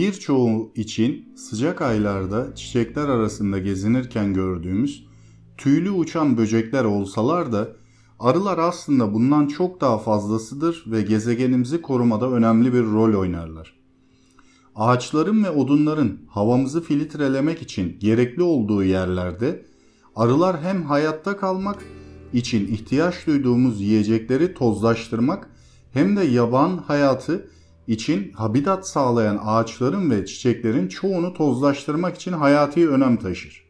birçoğu için sıcak aylarda çiçekler arasında gezinirken gördüğümüz tüylü uçan böcekler olsalar da arılar aslında bundan çok daha fazlasıdır ve gezegenimizi korumada önemli bir rol oynarlar. Ağaçların ve odunların havamızı filtrelemek için gerekli olduğu yerlerde arılar hem hayatta kalmak için ihtiyaç duyduğumuz yiyecekleri tozlaştırmak hem de yaban hayatı için habitat sağlayan ağaçların ve çiçeklerin çoğunu tozlaştırmak için hayati önem taşır.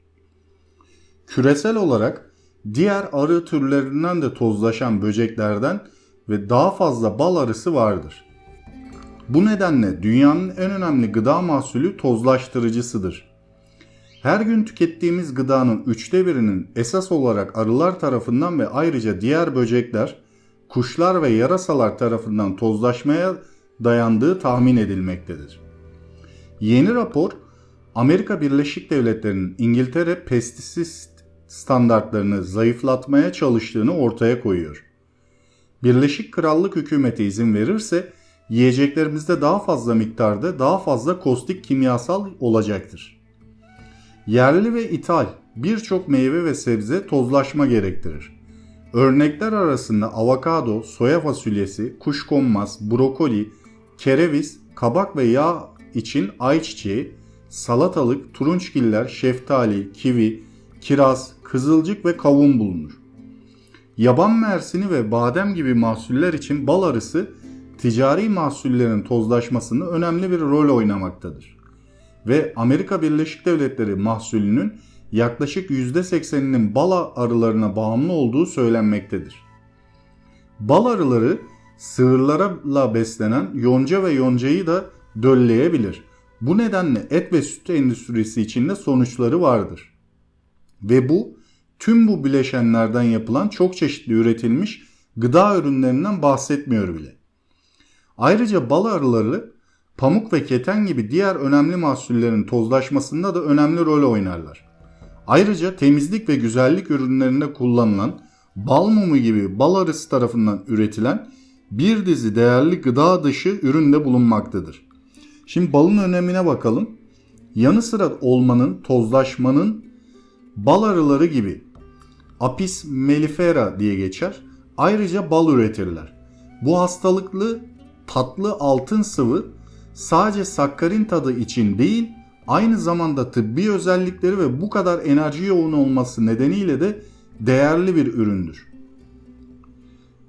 Küresel olarak diğer arı türlerinden de tozlaşan böceklerden ve daha fazla bal arısı vardır. Bu nedenle dünyanın en önemli gıda mahsulü tozlaştırıcısıdır. Her gün tükettiğimiz gıdanın üçte birinin esas olarak arılar tarafından ve ayrıca diğer böcekler, kuşlar ve yarasalar tarafından tozlaşmaya dayandığı tahmin edilmektedir. Yeni rapor Amerika Birleşik Devletleri'nin İngiltere pestisit standartlarını zayıflatmaya çalıştığını ortaya koyuyor. Birleşik Krallık hükümeti izin verirse yiyeceklerimizde daha fazla miktarda daha fazla kostik kimyasal olacaktır. Yerli ve ithal birçok meyve ve sebze tozlaşma gerektirir. Örnekler arasında avokado, soya fasulyesi, kuşkonmaz, brokoli, kereviz, kabak ve yağ için ayçiçeği, salatalık, turunçgiller, şeftali, kivi, kiraz, kızılcık ve kavun bulunur. Yaban mersini ve badem gibi mahsuller için bal arısı ticari mahsullerin tozlaşmasında önemli bir rol oynamaktadır. Ve Amerika Birleşik Devletleri mahsulünün yaklaşık %80'inin bal arılarına bağımlı olduğu söylenmektedir. Bal arıları sığırlarla beslenen yonca ve yoncayı da dölleyebilir. Bu nedenle et ve süt endüstrisi içinde sonuçları vardır. Ve bu tüm bu bileşenlerden yapılan çok çeşitli üretilmiş gıda ürünlerinden bahsetmiyor bile. Ayrıca bal arıları pamuk ve keten gibi diğer önemli mahsullerin tozlaşmasında da önemli rol oynarlar. Ayrıca temizlik ve güzellik ürünlerinde kullanılan bal mumu gibi bal arısı tarafından üretilen bir dizi değerli gıda dışı üründe bulunmaktadır. Şimdi balın önemine bakalım. Yanı sıra olmanın, tozlaşmanın bal arıları gibi Apis mellifera diye geçer. Ayrıca bal üretirler. Bu hastalıklı tatlı altın sıvı sadece sakkarin tadı için değil, aynı zamanda tıbbi özellikleri ve bu kadar enerji yoğun olması nedeniyle de değerli bir üründür.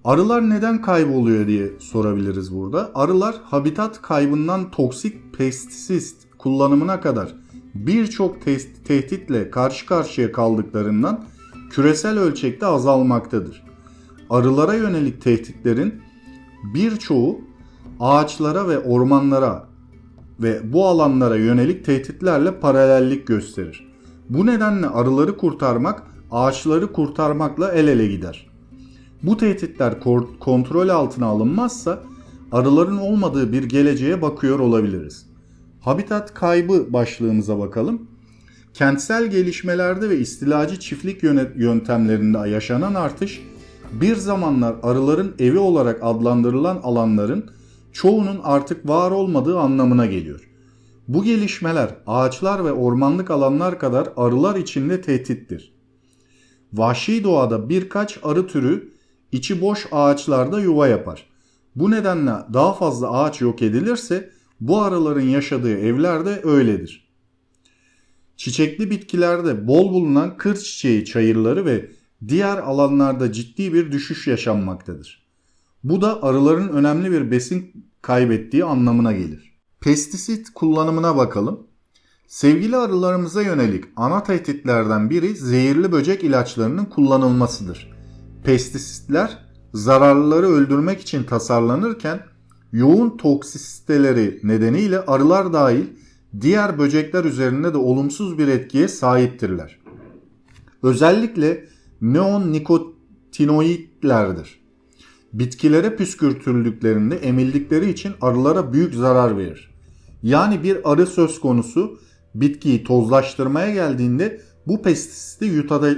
Arılar neden kayboluyor diye sorabiliriz burada. Arılar habitat kaybından toksik pestisit kullanımına kadar birçok te- tehditle karşı karşıya kaldıklarından küresel ölçekte azalmaktadır. Arılara yönelik tehditlerin birçoğu ağaçlara ve ormanlara ve bu alanlara yönelik tehditlerle paralellik gösterir. Bu nedenle arıları kurtarmak ağaçları kurtarmakla el ele gider. Bu tehditler kontrol altına alınmazsa arıların olmadığı bir geleceğe bakıyor olabiliriz. Habitat kaybı başlığımıza bakalım. Kentsel gelişmelerde ve istilacı çiftlik yöntemlerinde yaşanan artış bir zamanlar arıların evi olarak adlandırılan alanların çoğunun artık var olmadığı anlamına geliyor. Bu gelişmeler ağaçlar ve ormanlık alanlar kadar arılar için de tehdittir. Vahşi doğada birkaç arı türü içi boş ağaçlarda yuva yapar. Bu nedenle daha fazla ağaç yok edilirse bu arıların yaşadığı evler de öyledir. Çiçekli bitkilerde bol bulunan kır çiçeği çayırları ve diğer alanlarda ciddi bir düşüş yaşanmaktadır. Bu da arıların önemli bir besin kaybettiği anlamına gelir. Pestisit kullanımına bakalım. Sevgili arılarımıza yönelik ana tehditlerden biri zehirli böcek ilaçlarının kullanılmasıdır. Pestisitler zararlıları öldürmek için tasarlanırken yoğun toksisiteleri nedeniyle arılar dahil diğer böcekler üzerinde de olumsuz bir etkiye sahiptirler. Özellikle neonikotinoidlerdir. Bitkilere püskürtüldüklerinde emildikleri için arılara büyük zarar verir. Yani bir arı söz konusu bitkiyi tozlaştırmaya geldiğinde bu pestisiti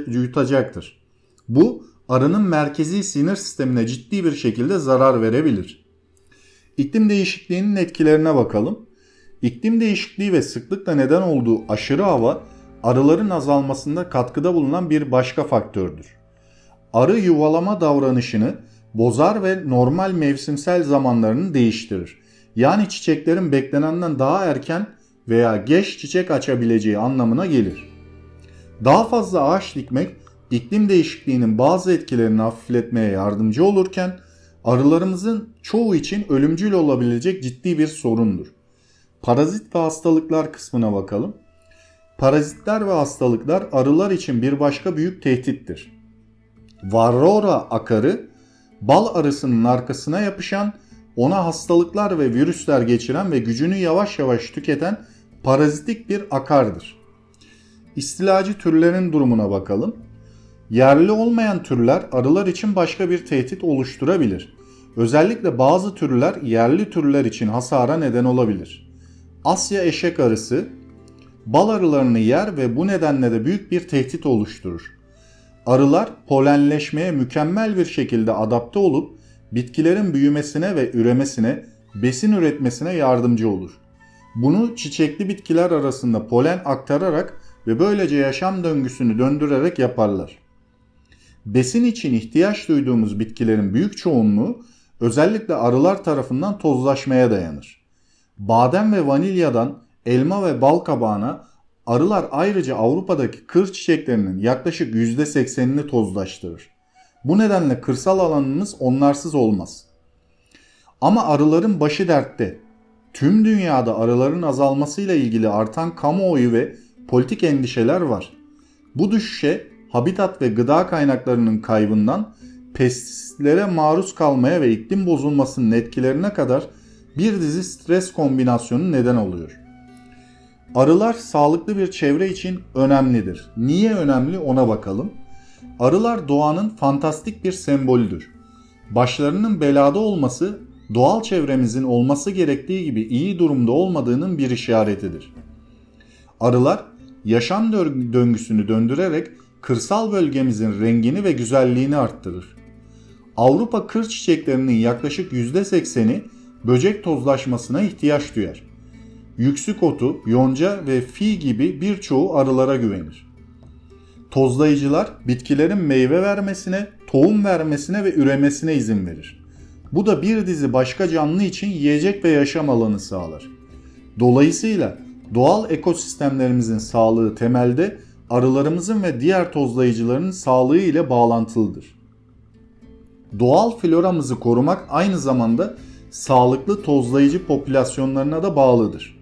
yutacaktır. Bu arının merkezi sinir sistemine ciddi bir şekilde zarar verebilir. İklim değişikliğinin etkilerine bakalım. İklim değişikliği ve sıklıkla neden olduğu aşırı hava arıların azalmasında katkıda bulunan bir başka faktördür. Arı yuvalama davranışını bozar ve normal mevsimsel zamanlarını değiştirir. Yani çiçeklerin beklenenden daha erken veya geç çiçek açabileceği anlamına gelir. Daha fazla ağaç dikmek iklim değişikliğinin bazı etkilerini hafifletmeye yardımcı olurken arılarımızın çoğu için ölümcül olabilecek ciddi bir sorundur. Parazit ve hastalıklar kısmına bakalım. Parazitler ve hastalıklar arılar için bir başka büyük tehdittir. Varroa akarı bal arısının arkasına yapışan, ona hastalıklar ve virüsler geçiren ve gücünü yavaş yavaş tüketen parazitik bir akardır. İstilacı türlerin durumuna bakalım. Yerli olmayan türler arılar için başka bir tehdit oluşturabilir. Özellikle bazı türler yerli türler için hasara neden olabilir. Asya eşek arısı bal arılarını yer ve bu nedenle de büyük bir tehdit oluşturur. Arılar polenleşmeye mükemmel bir şekilde adapte olup bitkilerin büyümesine ve üremesine, besin üretmesine yardımcı olur. Bunu çiçekli bitkiler arasında polen aktararak ve böylece yaşam döngüsünü döndürerek yaparlar. Besin için ihtiyaç duyduğumuz bitkilerin büyük çoğunluğu özellikle arılar tarafından tozlaşmaya dayanır. Badem ve vanilyadan elma ve bal kabağına arılar ayrıca Avrupa'daki kır çiçeklerinin yaklaşık %80'ini tozlaştırır. Bu nedenle kırsal alanımız onlarsız olmaz. Ama arıların başı dertte. Tüm dünyada arıların azalmasıyla ilgili artan kamuoyu ve politik endişeler var. Bu düşüşe habitat ve gıda kaynaklarının kaybından pestisitlere maruz kalmaya ve iklim bozulmasının etkilerine kadar bir dizi stres kombinasyonu neden oluyor. Arılar sağlıklı bir çevre için önemlidir. Niye önemli ona bakalım. Arılar doğanın fantastik bir sembolüdür. Başlarının belada olması doğal çevremizin olması gerektiği gibi iyi durumda olmadığının bir işaretidir. Arılar yaşam döngüsünü döndürerek kırsal bölgemizin rengini ve güzelliğini arttırır. Avrupa kır çiçeklerinin yaklaşık %80'i böcek tozlaşmasına ihtiyaç duyar. Yüksük otu, yonca ve fi gibi birçoğu arılara güvenir. Tozlayıcılar bitkilerin meyve vermesine, tohum vermesine ve üremesine izin verir. Bu da bir dizi başka canlı için yiyecek ve yaşam alanı sağlar. Dolayısıyla doğal ekosistemlerimizin sağlığı temelde arılarımızın ve diğer tozlayıcıların sağlığı ile bağlantılıdır. Doğal floramızı korumak aynı zamanda sağlıklı tozlayıcı popülasyonlarına da bağlıdır.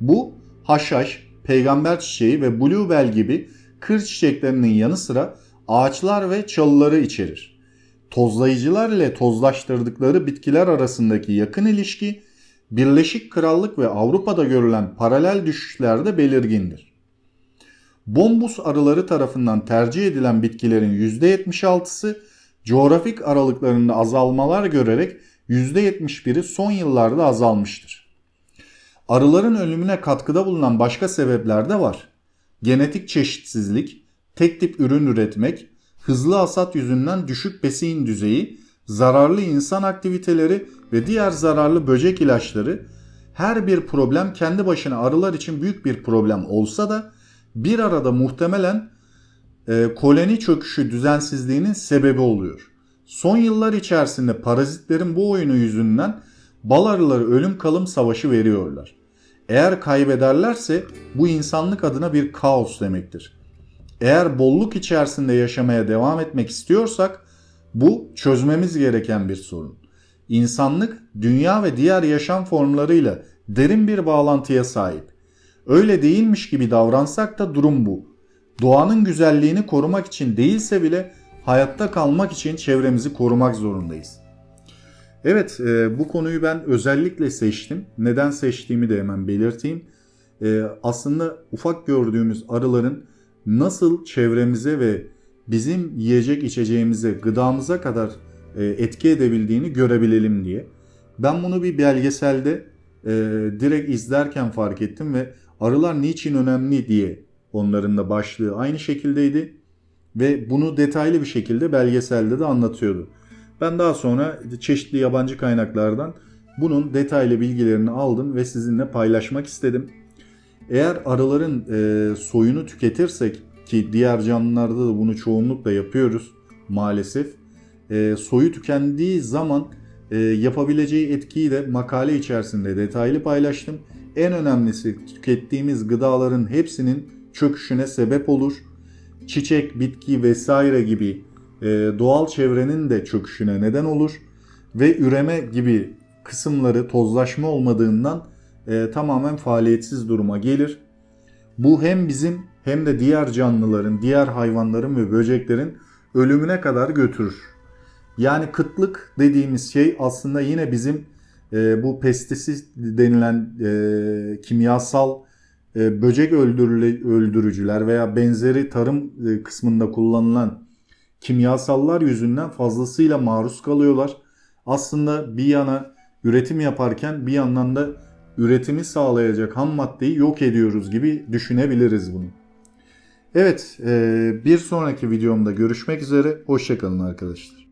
Bu haşhaş, peygamber çiçeği ve bluebell gibi kır çiçeklerinin yanı sıra ağaçlar ve çalıları içerir. Tozlayıcılar ile tozlaştırdıkları bitkiler arasındaki yakın ilişki Birleşik Krallık ve Avrupa'da görülen paralel düşüşlerde belirgindir. Bombus arıları tarafından tercih edilen bitkilerin %76'sı coğrafik aralıklarında azalmalar görerek %71'i son yıllarda azalmıştır. Arıların ölümüne katkıda bulunan başka sebepler de var. Genetik çeşitsizlik, tek tip ürün üretmek, hızlı hasat yüzünden düşük besin düzeyi, zararlı insan aktiviteleri ve diğer zararlı böcek ilaçları her bir problem kendi başına arılar için büyük bir problem olsa da bir arada muhtemelen e, koloni çöküşü düzensizliğinin sebebi oluyor. Son yıllar içerisinde parazitlerin bu oyunu yüzünden bal arıları ölüm kalım savaşı veriyorlar. Eğer kaybederlerse bu insanlık adına bir kaos demektir. Eğer bolluk içerisinde yaşamaya devam etmek istiyorsak bu çözmemiz gereken bir sorun. İnsanlık dünya ve diğer yaşam formlarıyla derin bir bağlantıya sahip. Öyle değilmiş gibi davransak da durum bu. Doğanın güzelliğini korumak için değilse bile hayatta kalmak için çevremizi korumak zorundayız. Evet e, bu konuyu ben özellikle seçtim. Neden seçtiğimi de hemen belirteyim. E, aslında ufak gördüğümüz arıların nasıl çevremize ve bizim yiyecek içeceğimize, gıdamıza kadar e, etki edebildiğini görebilelim diye. Ben bunu bir belgeselde direkt izlerken fark ettim ve arılar niçin önemli diye onların da başlığı aynı şekildeydi ve bunu detaylı bir şekilde belgeselde de anlatıyordu. Ben daha sonra çeşitli yabancı kaynaklardan Bunun detaylı bilgilerini aldım ve sizinle paylaşmak istedim. Eğer arıların e, soyunu tüketirsek ki diğer canlılarda da bunu çoğunlukla yapıyoruz maalesef. E, soyu tükendiği zaman e, yapabileceği etkiyi de makale içerisinde detaylı paylaştım. En önemlisi tükettiğimiz gıdaların hepsinin çöküşüne sebep olur. Çiçek, bitki vesaire gibi e, doğal çevrenin de çöküşüne neden olur ve üreme gibi kısımları tozlaşma olmadığından e, tamamen faaliyetsiz duruma gelir. Bu hem bizim hem de diğer canlıların, diğer hayvanların ve böceklerin ölümüne kadar götürür. Yani kıtlık dediğimiz şey aslında yine bizim e, bu pestisit denilen e, kimyasal e, böcek öldürücüler veya benzeri tarım e, kısmında kullanılan kimyasallar yüzünden fazlasıyla maruz kalıyorlar. Aslında bir yana üretim yaparken bir yandan da üretimi sağlayacak ham maddeyi yok ediyoruz gibi düşünebiliriz bunu. Evet, e, bir sonraki videomda görüşmek üzere. Hoşçakalın arkadaşlar.